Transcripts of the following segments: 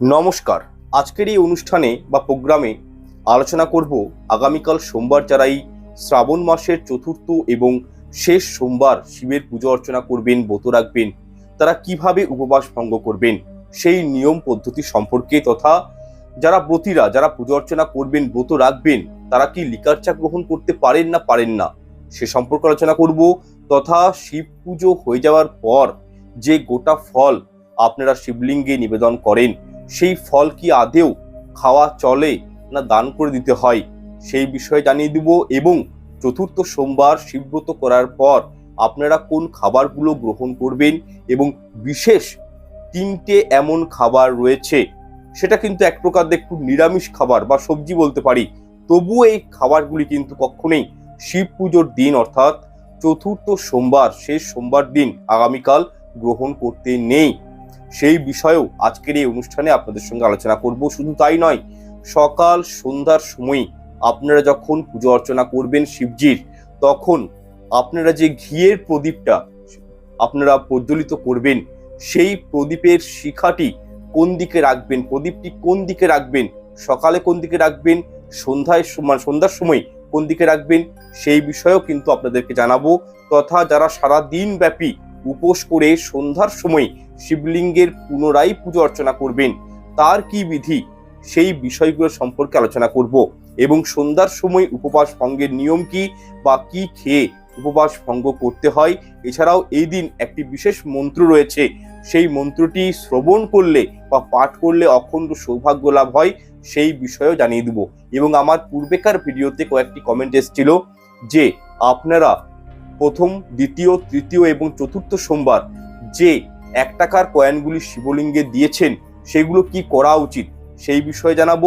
নমস্কার। আজকের এই অনুষ্ঠানে বা প্রোগ্রামে আলোচনা করব আগামীকাল সোমবার যারা এই শ্রাবণ মাসের চতুর্থ এবং শেষ সোমবার শিবের পুজো অর্চনা করবেন, ব্রত রাখবেন, তারা কীভাবে উপবাস ভঙ্গ করবেন, সেই নিয়ম পদ্ধতি সম্পর্কে তথা যারা ব্রতীরা, যারা পুজো অর্চনা করবেন, ব্রত রাখবেন, তারা কি লিকার চা গ্রহণ করতে পারেন না পারেন না, সে সম্পর্কে আলোচনা করব। তথা শিব পুজো হয়ে যাওয়ার পর যে গোটা ফল আপনারা শিবলিঙ্গে নিবেদন করেন সেই ফল কি আদেও খাওয়া চলে না দান করে দিতে হয়? সেই বিষয়ে জানিয়ে দিব এবং চতুর্থ সোমবার শিবব্রত করার পর আপনারা কোন খাবারগুলো গ্রহণ করবেন এবং বিশেষ তিনটে এমন খাবার রয়েছে? সেটা কিন্তু এক প্রকার দেখুন নিরামিষ খাবার বা সবজি বলতে পারি। তবুও এই খাবারগুলি কিন্তু কখনোই শিব পুজোর দিন অর্থাৎ চতুর্থ সোমবার, শেষ সোমবার দিন আগামীকাল গ্রহণ করতে নেই। সেই বিষয়েও আজকের এই অনুষ্ঠানে আপনাদের সঙ্গে আলোচনা করব। শুধু তাই নয়, সকাল সন্ধ্যার সময় আপনারা যখন পুজো অর্চনা করবেন শিবজির, তখন আপনারা যে ঘিয়ের প্রদীপটা আপনারা প্রজ্বলিত করবেন, সেই প্রদীপের শিখাটি কোন দিকে রাখবেন, প্রদীপটি কোন দিকে রাখবেন, সকালে কোন দিকে রাখবেন, সন্ধ্যায় সময় সন্ধ্যার সময় কোন দিকে রাখবেন, সেই বিষয়েও কিন্তু আপনাদেরকে জানাব। তথা যারা সারা দিন ব্যাপী উপোস করে সন্ধ্যার সময় শিবলিঙ্গের পুনরায় পুজো অর্চনা করবেন। তার কি বিধি? সেই বিষয়গুলো সম্পর্কে আলোচনা করব। এবং সন্ধ্যার সময় উপবাস ভঙ্গের নিয়ম কি বা কি খেয়ে উপবাস ভঙ্গ করতে হয়? এছাড়াও এই দিন একটি বিশেষ মন্ত্র রয়েছে। সেই মন্ত্রটি শ্রবণ করলে বা পাঠ করলে অখণ্ড সৌভাগ্য লাভ হয়, সেই বিষয়েও জানিয়ে দেব। এবং আমার পূর্বেকার ভিডিওতে কয়েকটি কমেন্ট এসেছিল যে, আপনারা প্রথম, দ্বিতীয়, তৃতীয় এবং চতুর্থ সোমবার যে এক টাকার কয়েনগুলি শিবলিঙ্গে দিয়েছেন, সেগুলো কি করা উচিত সেই বিষয়ে জানাব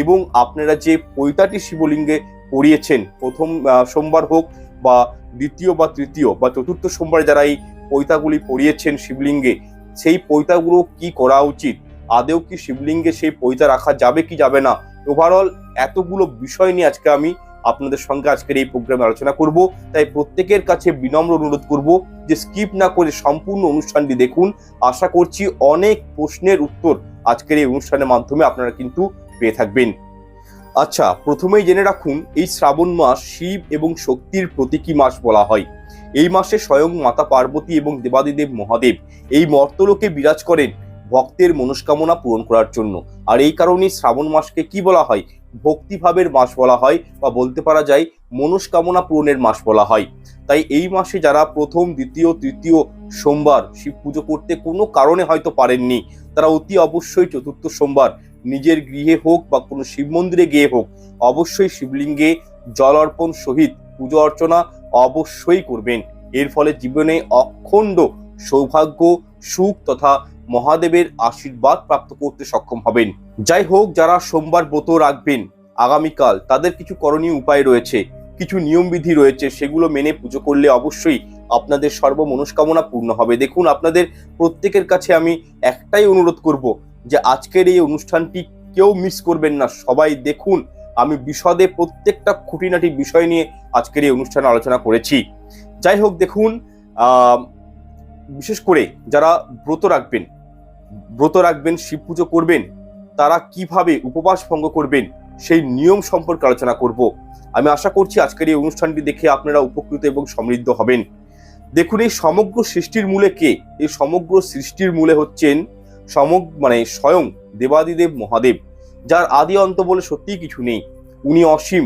এবং আপনারা যে পৈতাটি শিবলিঙ্গে পড়িয়েছেন, প্রথম সোমবার হোক বা দ্বিতীয় বা তৃতীয় বা চতুর্থ সোমবার যারা এই পৈতাগুলি পড়িয়েছেন শিবলিঙ্গে, সেই পৈতাগুলো কি করা উচিত? আদেও কি শিবলিঙ্গে সেই পৈতা রাখা যাবে কি যাবে না? ওভারঅল এতগুলো বিষয় নিয়ে আজকে আমি আপনাদের সঙ্গে আজকের এই প্রোগ্রামে আলোচনা করব। তাই প্রত্যেকের কাছে বিনম্র অনুরোধ করব যে স্কিপ না করে সম্পূর্ণ অনুষ্ঠানটি দেখুন। আশা করছি অনেক প্রশ্নের উত্তর আজকের এই অনুষ্ঠানের মাধ্যমে আপনারা কিন্তু পেয়ে থাকবেন। আচ্ছা প্রথমেই জেনে রাখুন, এই শ্রাবণ মাস শিব এবং শক্তির প্রতীকী মাস বলা হয়। এই মাসে স্বয়ং মাতা পার্বতী এবং দেবাদিদেব মহাদেব এই মর্তলোকে বিরাজ করেন ভক্তের মনস্কামনা পূরণ করার জন্য। আর এই কারণেই শ্রাবণ মাসকে কি বলা হয়? ভক্তিভাবের মাস বলা হয় বা বলতে পারা যায় মনস্কামনা পূরণের মাস বলা হয়। তাই এই মাসে যারা প্রথম, দ্বিতীয়, তৃতীয় সোমবার শিব পুজো করতে কোনো কারণে হয়তো পারেননি, তারা অতি অবশ্যই চতুর্থ সোমবার নিজের গৃহে হোক বা কোনো শিব মন্দিরে গিয়ে হোক, অবশ্যই শিবলিঙ্গে জল অর্পণ সহিত পুজো অর্চনা অবশ্যই করবেন। এর ফলে জীবনে অখণ্ড সৌভাগ্য, সুখ তথা মহাদেবের আশীর্বাদ প্রাপ্ত করতে সক্ষম হবেন। যাই হোক, যারা সোমবার ব্রত রাখবেন, আগামীকাল তাদের কিছু করণীয় উপায় রয়েছে, কিছু নিয়মবিধি রয়েছে, সেগুলো মেনে পুজো করলে অবশ্যই আপনাদের সর্ব মনস্কামনা পূর্ণ হবে। দেখুন, আপনাদের প্রত্যেকের কাছে আমি একটাই অনুরোধ করব যে আজকের এই অনুষ্ঠানটি কেউ মিস করবেন না। সবাই দেখুন, আমি বিশদে প্রত্যেকটা খুঁটিনাটি বিষয় নিয়ে আজকের এই অনুষ্ঠানে আলোচনা করেছি। যাই হোক, দেখুন বিশেষ করে যারা ব্রত রাখবেন ব্রত রাখবেন, শিব পুজো করবেন, তারা কীভাবে উপবাস ভঙ্গ করবেন, সেই নিয়ম সম্পর্কে আলোচনা করব। আমি আশা করছি আজকের এই অনুষ্ঠানটি দেখে আপনারা উপকৃত এবং সমৃদ্ধ হবেন। দেখুন, এই সমগ্র সৃষ্টির মূলে কে? এই সমগ্র সৃষ্টির মূলে হচ্ছেন সমগ মানে স্বয়ং দেবাদিদেব মহাদেব, যার আদি অন্ত বলে সত্যিই কিছু নেই। উনি অসীম,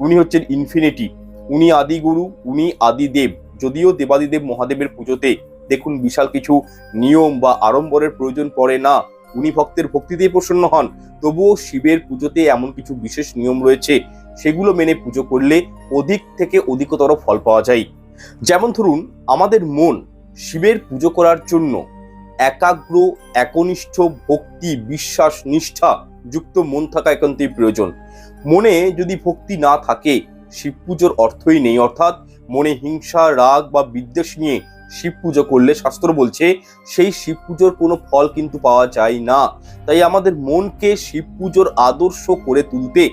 উনি হচ্ছেন ইনফিনিটি উনি আদি গুরু, উনি আদি দেব, যদিও দেবাদিদেব মহাদেবের পুজোতে দেখুন বিশাল কিছু নিয়ম বা আড়ম্বরের প্রয়োজন পড়ে না। উনি ভক্তের ভক্তিতেই প্রসন্ন হন। তবুও শিবের পুজোতে এমন কিছু বিশেষ নিয়ম রয়েছে, সেগুলো মেনে পুজো করলে অধিক থেকে অধিকতর ফল পাওয়া যায়। যেমন ধরুন, আমাদের মন শিবের পুজো করার জন্য একাগ্র, একনিষ্ঠ, ভক্তি, বিশ্বাস, নিষ্ঠা যুক্ত মন থাকা একান্তই প্রয়োজন। মনে যদি ভক্তি না থাকে, শিব পুজোর অর্থই নেই। অর্থাৎ মনে হিংসা, রাগ বা বিদ্বেষ নিয়ে শিব পুজো করলে শাস্ত্র বলছে, সেই শিব পুজোর কোনো ফল কিন্তু পাওয়া যায় না। তাই আমাদের মনকে শিব পুজোর আদর্শ করে তুলতে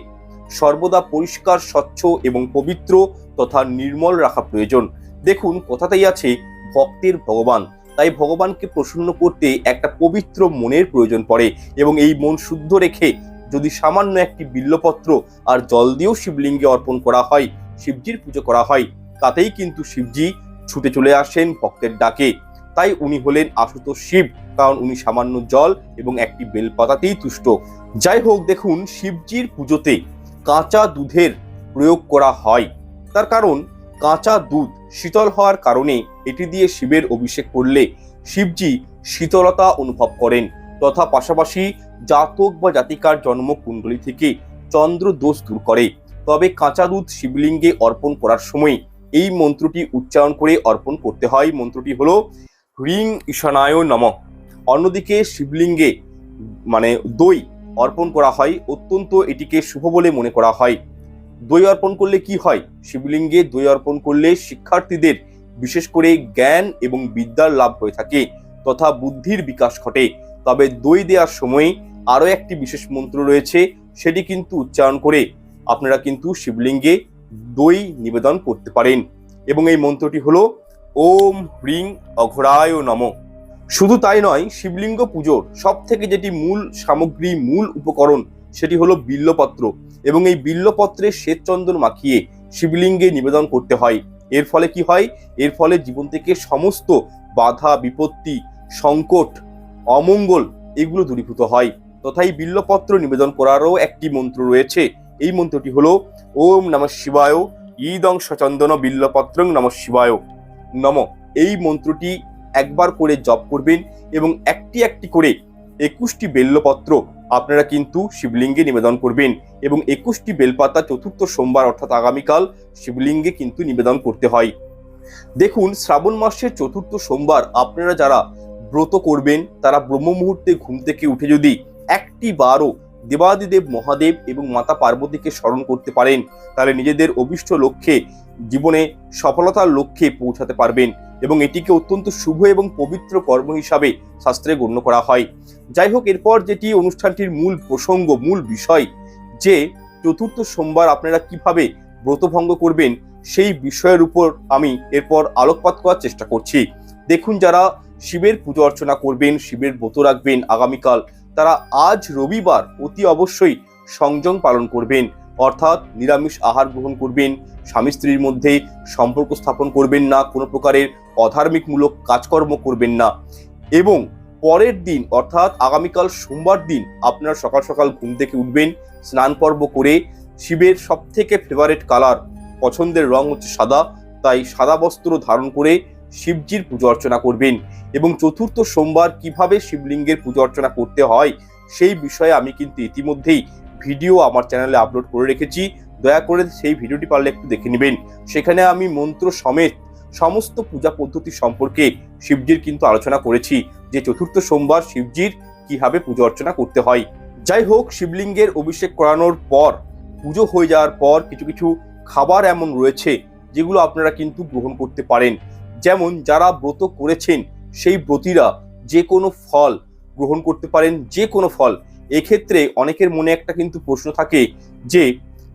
সর্বদা পরিষ্কার, স্বচ্ছ এবং পবিত্র তথা নির্মল রাখা প্রয়োজন। দেখুন কথাতেই আছে, ভক্তের ভগবান। তাই ভগবানকে প্রসন্ন করতে একটা পবিত্র মনের প্রয়োজন পড়ে এবং এই মন শুদ্ধ রেখে যদি সামান্য একটি বিল্লপত্র আর জল দিয়েও শিবলিঙ্গে অর্পণ করা হয়, শিবজির পুজো করা হয়, তাতেই কিন্তু শিবজি ছুটে চলে আসেন ভক্তের ডাকে। তাই উনি হলেন আশুতোষ শিব, কারণ উনি সামান্য জল এবং একটি বেলপাতাতেই তুষ্ট। যাই হোক, দেখুন, শিবজির পুজোতে কাঁচা দুধের প্রয়োগ করা হয়। তার কারণ, কাঁচা দুধ শীতল হওয়ার কারণে এটি দিয়ে শিবের অভিষেক করলে শিবজি শীতলতা অনুভব করেন। তথা পাশাপাশি জাতক বা জাতিকার জন্ম কুণ্ডলী থেকে চন্দ্র দোষ দূর করে। তবে কাঁচা দুধ শিবলিঙ্গে অর্পণ করার সময় এই মন্ত্রটি উচ্চারণ করে অর্পণ করতে হয়। মন্ত্রটি হলো, হ্রিং ঈশানায় নম। অন্যদিকে শিবলিঙ্গে মানে দই অর্পণ করা হয়। অত্যন্ত এটিকে শুভ বলে মনে করা হয়। দই অর্পণ করলে কি হয়? শিবলিঙ্গে দই অর্পণ করলে শিক্ষার্থীদের বিশেষ করে জ্ঞান এবং বিদ্যার লাভ হয়ে থাকে তথা বুদ্ধির বিকাশ ঘটে। তবে দই দেওয়ার সময় আরও একটি বিশেষ মন্ত্র রয়েছে, সেটি কিন্তু উচ্চারণ করে আপনারা কিন্তু শিবলিঙ্গে দই নিবেদন করতে পারেন। এবং এই মন্ত্রটি হলো, ওম হ্রিং অঘরায় নম। শুধু তাই নয়, শিবলিঙ্গ পুজোর সব থেকে যেটি মূল সামগ্রী, মূল উপকরণ, সেটি হলো বিল্লপত্র। এবং এই বিল্লপত্রে শ্বেতচন্দন মাখিয়ে শিবলিঙ্গে নিবেদন করতে হয়। এর ফলে কি হয়? এর ফলে জীবন থেকে সমস্ত বাধা, বিপত্তি, সংকট, অমঙ্গল এগুলো দূরীভূত হয়। তথা এই বিল্লপত্র নিবেদন করারও একটি মন্ত্র রয়েছে এই মন্ত্রটি হলো, ওম নম শিবায়, ঈদং সচন্দন বিল্লপত্রং নম শিবায়। নম। এই মন্ত্রটি একবার করে জপ করবেন এবং একটি একটি করে একুশটি বেল্লপত্র আপনারা কিন্তু শিবলিঙ্গে নিবেদন করবেন এবং একুশটি বেলপাতা চতুর্থ সোমবার অর্থাৎ আগামীকাল শিবলিঙ্গে কিন্তু নিবেদন করতে হয়। দেখুন, শ্রাবণ মাসের চতুর্থ সোমবার আপনারা যারা ব্রত করবেন, তারা ব্রহ্ম মুহূর্তে ঘুম থেকে উঠে যদি একটি বারও দেবাদিদেব মহাদেব এবং মাতা পার্বতীকে স্মরণ করতে পারেন, তাহলে নিজেদের অভিষ্ট লক্ষ্যে, জীবনে সফলতার লক্ষ্যে পৌঁছাতে পারবেন এবং এটিকে অত্যন্ত শুভ এবং পবিত্র কর্ম হিসাবে শাস্ত্রে গণ্য করা হয়। যাই হোক, এরপর যেটি অনুষ্ঠানটির মূল প্রসঙ্গ, মূল বিষয়, যে চতুর্থ সোমবার আপনারা কীভাবে ব্রতভঙ্গ করবেন, সেই বিষয়ের উপর আমি এরপর আলোকপাত করার চেষ্টা করছি। দেখুন, যারা শিবের পুজো অর্চনা করবেন, শিবের ব্রত রাখবেন, আগামীকাল তারা আজ রবিবার অতি অবশ্যই সংযম পালন করবেন। অর্থাৎ নিরামিষ আহার গ্রহণ করবেন, স্বামী স্ত্রীর মধ্যে সম্পর্ক স্থাপন করবেন না, কোনো প্রকারের অধার্মিকমূলক কাজকর্ম করবেন না। এবং পরের দিন, অর্থাৎ আগামীকাল সোমবার দিন, আপনারা সকাল সকাল ঘুম থেকে উঠবেন, স্নান পর্ব করে শিবের সব থেকে ফেভারেট কালার পছন্দের রং হচ্ছে সাদা। তাই সাদা বস্ত্র ধারণ করে শিবজির পুজো অর্চনা করবেন। এবং চতুর্থ সোমবার কীভাবে শিবলিঙ্গের পুজো অর্চনা করতে হয়, সেই বিষয়ে আমি কিন্তু ইতিমধ্যেই ভিডিও আমার চ্যানেলে আপলোড করে রেখেছি। দয়া করে সেই ভিডিওটি পারলে একটু দেখে নেবেন। সেখানে আমি মন্ত্র সমেত সমস্ত পূজা পদ্ধতি সম্পর্কে শিবজির কিন্তু আলোচনা করেছি যে চতুর্থ সোমবার শিবজির কীভাবে পুজো অর্চনা করতে হয়। যাই হোক, শিবলিঙ্গের অভিষেক করানোর পর, পুজো হয়ে যাওয়ার পর কিছু কিছু খাবার এমন রয়েছে যেগুলো আপনারা কিন্তু গ্রহণ করতে পারেন। যেমন যারা ব্রত করেছেন, সেই ব্রতীরা যে কোনো ফল গ্রহণ করতে পারেন, যে কোনো ফল। এক্ষেত্রে অনেকের মনে একটা কিন্তু প্রশ্ন থাকে যে,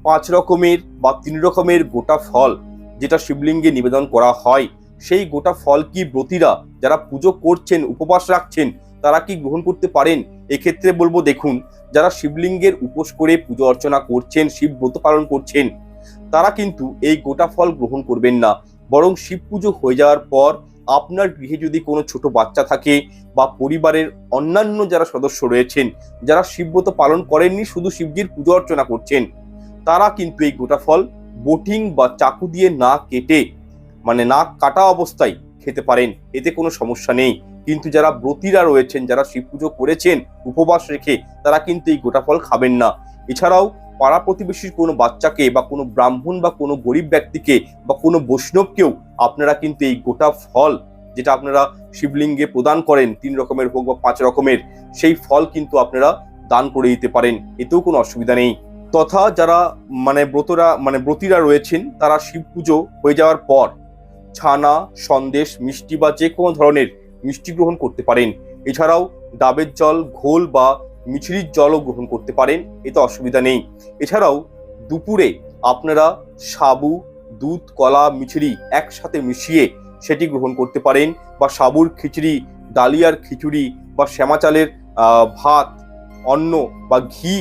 পাঁচ রকমের বা তিন রকমের গোটা ফল যেটা শিবলিঙ্গে নিবেদন করা হয়, সেই গোটা ফল কি ব্রতীরা যারা পুজো করছেন, উপবাস রাখছেন, তারা কি গ্রহণ করতে পারেন? এক্ষেত্রে বলব দেখুন, যারা শিবলিঙ্গের উপোস করে পুজো অর্চনা করছেন, শিব ব্রত পালন করছেন, তারা কিন্তু এই গোটা ফল গ্রহণ করবেন না। বরং শিব পুজো হয়ে যাওয়ার পর আপনার গৃহে যদি কোনো ছোট বাচ্চা থাকে বা পরিবারের অন্যান্য যারা সদস্য রয়েছেন, যারা শিবব্রত পালন করেননি, শুধু শিবজির পুজো অর্চনা করছেন, তারা কিন্তু এই গোটা ফল বোটিং বা চাকু দিয়ে না কেটে মানে না কাটা অবস্থায় খেতে পারেন। এতে কোনো সমস্যা নেই। কিন্তু যারা ব্রতীরা রয়েছেন, যারা শিব পুজো করেছেন, উপবাস রেখে, তারা কিন্তু এই গোটা ফল খাবেন না। এছাড়াও পাড়া প্রতিবেশীর কোনো বাচ্চাকে বা কোনো ব্রাহ্মণ বা কোনো গরিব ব্যক্তিকে বা কোনো বৈষ্ণবকেও আপনারা কিন্তু এই গোটা ফল যেটা আপনারা শিবলিঙ্গে প্রদান করেন, তিন রকমের হোক বা পাঁচ রকমের, সেই ফল কিন্তু আপনারা দান করে দিতে পারেন, এতেও কোনো অসুবিধা নেই। তথা যারা মানে ব্রতরা মানে ব্রতীরা রয়েছেন, তারা শিব পুজো হয়ে যাওয়ার পর ছানা, সন্দেশ, মিষ্টি বা যে কোনো ধরনের মিষ্টি গ্রহণ করতে পারেন। এছাড়াও ডাবের জল, ঘোল বা মিছরির জলও গ্রহণ করতে পারেন, এতে অসুবিধা নেই। এছাড়াও দুপুরে আপনারা সাবু, দুধ, কলা, মিছরি একসাথে মিশিয়ে সেটি গ্রহণ করতে পারেন বা সাবুর খিচুড়ি, ডালিয়ার খিচুড়ি বা শ্যামা চালের ভাত, অন্ন বা ঘি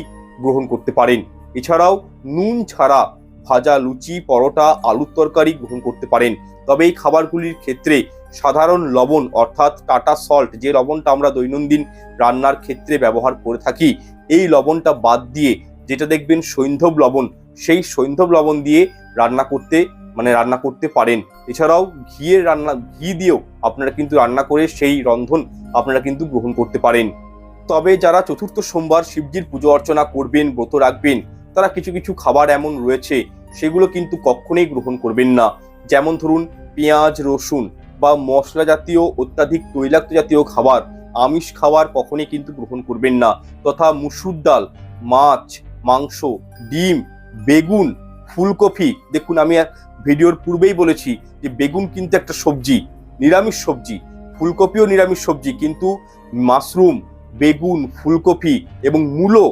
গ্রহণ করতে পারেন। এছাড়াও নুন ছাড়া ভাজা লুচি, পরোটা, আলুর তরকারি গ্রহণ করতে পারেন। তবে এই খাবারগুলির ক্ষেত্রে সাধারণ লবণ, অর্থাৎ টাটা সল্ট যে লবণটা আমরা দৈনন্দিন রান্নার ক্ষেত্রে ব্যবহার করে থাকি, এই লবণটা বাদ দিয়ে যেটা দেখবেন সৈন্ধব লবণ, সেই সৈন্ধব লবণ দিয়ে রান্না করতে মানে রান্না করতে পারেন। এছাড়াও ঘিয়ের রান্না, ঘি দিয়েও আপনারা কিন্তু রান্না করে সেই রন্ধন আপনারা কিন্তু গ্রহণ করতে পারেন। তবে যারা চতুর্থ সোমবার শিবজির পুজো অর্চনা করবেন, ব্রত রাখবেন, তারা কিছু কিছু খাবার এমন রয়েছে, সেগুলো কিন্তু কখনোই গ্রহণ করবেন না। যেমন ধরুন পেঁয়াজ, রসুন বা মশলা জাতীয়, অত্যাধিক তৈলাক্ত জাতীয় খাবার, আমিষ খাবার কখনই কিন্তু গ্রহণ করবেন না। তথা মুসুর ডাল, মাছ, মাংস, ডিম, বেগুন, ফুলকপি, দেখুন আমি ভিডিওর পূর্বেই বলেছি যে বেগুন কিন্তু একটা সবজি, নিরামিষ সবজি, ফুলকপিও নিরামিষ সবজি, কিন্তু মাশরুম, বেগুন, ফুলকপি এবং মূলো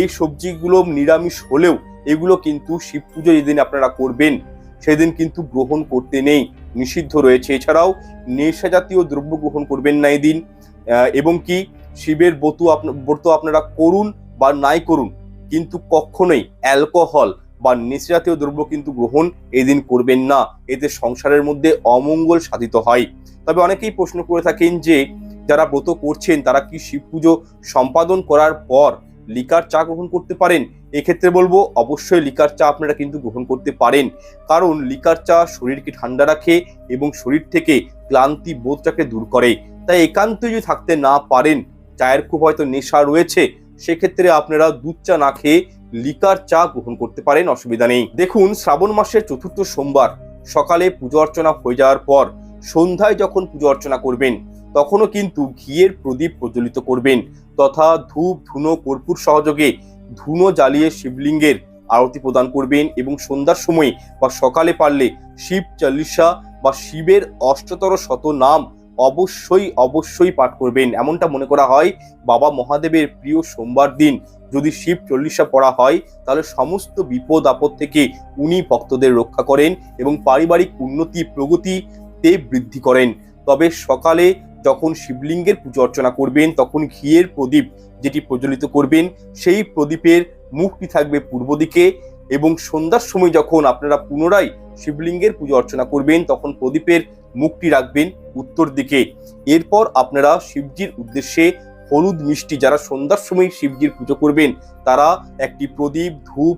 এই সবজিগুলো নিরামিষ হলেও এগুলো কিন্তু শিব পুজো যেদিন আপনারা করবেন, সেদিন কিন্তু গ্রহণ করতে নেই। নিষিদ্ধ রয়েছে। এছাড়াও নেশা জাতীয় দ্রব্য গ্রহণ করবেন না এদিন। এবং কি শিবের বতু ব্রত আপনারা করুন বা নাই করুন, কিন্তু কখনোই অ্যালকোহল বা নেশা জাতীয় দ্রব্য কিন্তু গ্রহণ এদিন করবেন না। এতে সংসারের মধ্যে অমঙ্গল সাধিত হয়। তবে অনেকেই প্রশ্ন করে থাকেন যে, যারা ব্রত করছেন তারা কি শিব পুজো সম্পাদন করার পর লিকার চা গ্রহণ করতে পারেন, এক্ষেত্রে বলব অবশ্যই লিকার চা আপনারা কিন্তু গ্রহণ করতে পারেন। কারণ লিকার চা শরীরকে ঠান্ডা রাখে এবং শরীর থেকে ক্লান্তি বোধটাকে দূর করে। তাই একান্তই যদি থাকতে না পারেন, চায়ের খুব হয়তো নেশা রয়েছে, সেক্ষেত্রে আপনারা দুধ চা না খেয়ে লিকার চা গ্রহণ করতে পারেন, অসুবিধা নেই। দেখুন, শ্রাবণ মাসের চতুর্থ সোমবার, সকালে পুজো অর্চনা হয়ে যাওয়ার পর সন্ধ্যায় যখন পুজো অর্চনা করবেন তখনও কিন্তু ঘিয়ের প্রদীপ প্রজ্বলিত করবেন তথা ধূপ, ধুনো, কর্পূর সহযোগে ধুনো জ্বালিয়ে শিবলিঙ্গের আরতি প্রদান করবেন এবং সন্ধ্যার সময় বা সকালে পারলে শিব চল্লিশা বা শিবের অষ্টতর শত নাম অবশ্যই অবশ্যই পাঠ করবেন। এমনটা মনে করা হয়, বাবা মহাদেবের প্রিয় সোমবার দিন যদি শিব চল্লিশা পড়া হয়, তাহলে সমস্ত বিপদ আপদ থেকে উনি ভক্তদের রক্ষা করেন এবং পারিবারিক উন্নতি প্রগতিতে বৃদ্ধি করেন। তবে সকালে যখন শিবলিঙ্গের পুজো অর্চনা করবেন, তখন ঘিয়ের প্রদীপ যেটি প্রজ্বলিত করবেন, সেই প্রদীপের মুখটি থাকবে পূর্ব দিকে এবং সন্ধ্যার সময় যখন আপনারা পুনরায় শিবলিঙ্গের পুজো অর্চনা করবেন, তখন প্রদীপের মুখটি রাখবেন উত্তর দিকে। এরপর আপনারা শিবজির উদ্দেশ্যে হলুদ মিষ্টি, যারা সন্ধ্যার সময় শিবজির পুজো করবেন, তারা একটি প্রদীপ, ধূপ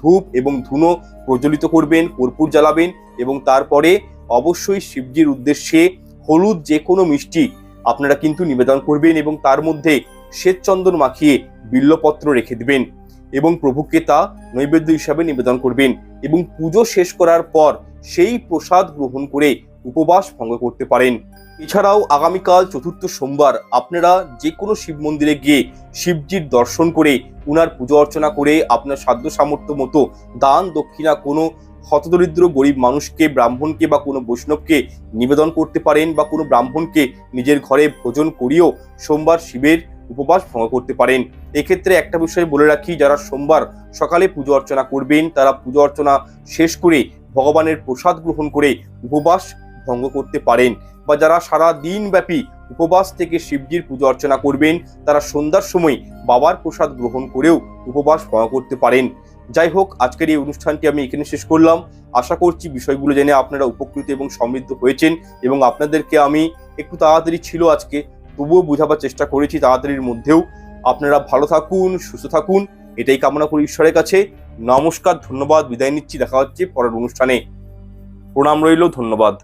ধূপ এবং ধুনো প্রজ্বলিত করবেন, কর্পূর জ্বালাবেন এবং তারপরে অবশ্যই শিবজির উদ্দেশ্যে হলুদ যে কোনো মিষ্টি আপনারা কিন্তু নিবেদন করবেন এবং তার মধ্যে শ্বেতচন্দন মাখিয়ে বিল্লপত্র রেখে দেবেন এবং প্রভুকে তা নৈবেদ্য হিসাবে নিবেদন করবেন এবং পুজো শেষ করার পর সেই প্রসাদ গ্রহণ করে উপবাস ভঙ্গ করতে পারেন। এছাড়াও আগামীকাল চতুর্থ সোমবার আপনারা যে কোনো শিব মন্দিরে গিয়ে শিবজির দর্শন করে উনার পুজো অর্চনা করে আপনার সাধ্য সামর্থ্য মতো দান দক্ষিণা কোনো হতদরিদ্র গরিব মানুষকে, ব্রাহ্মণকে বা কোনো বৈষ্ণবকে নিবেদন করতে পারেন বা কোনো ব্রাহ্মণকে নিজের ঘরে ভোজন করিয়েও সোমবার শিবের উপবাস ভঙ্গ করতে পারেন। এক্ষেত্রে একটা বিষয় বলে রাখি, যারা সোমবার সকালে পুজো অর্চনা করবেন, তারা পুজো অর্চনা শেষ করে ভগবানের প্রসাদ গ্রহণ করে উপবাস ভঙ্গ করতে পারেন। বা যারা সারা দিন ব্যাপী উপবাস থেকে শিবজির পুজো অর্চনা করবেন, তারা সন্ধ্যার সময় বাবার প্রসাদ গ্রহণ করেও উপবাস ভঙ্গ করতে পারেন। যাই হোক, আজকের এই অনুষ্ঠানটি আমি এখানে শেষ করলাম। আশা করছি বিষয়গুলো জেনে আপনারা উপকৃত এবং সমৃদ্ধ হয়েছেন এবং আপনাদেরকে আমি একটু তাড়াতাড়ি ছিল আজকে, তবুও বোঝাবার চেষ্টা করেছি তাড়াতাড়ির মধ্যেও। আপনারা ভালো থাকুন, সুস্থ থাকুন, এটাই কামনা করি ঈশ্বরের কাছে। নমস্কার, ধন্যবাদ, বিদায় নিচ্ছি, দেখা হচ্ছে পরের অনুষ্ঠানে। প্রণাম রইল, ধন্যবাদ।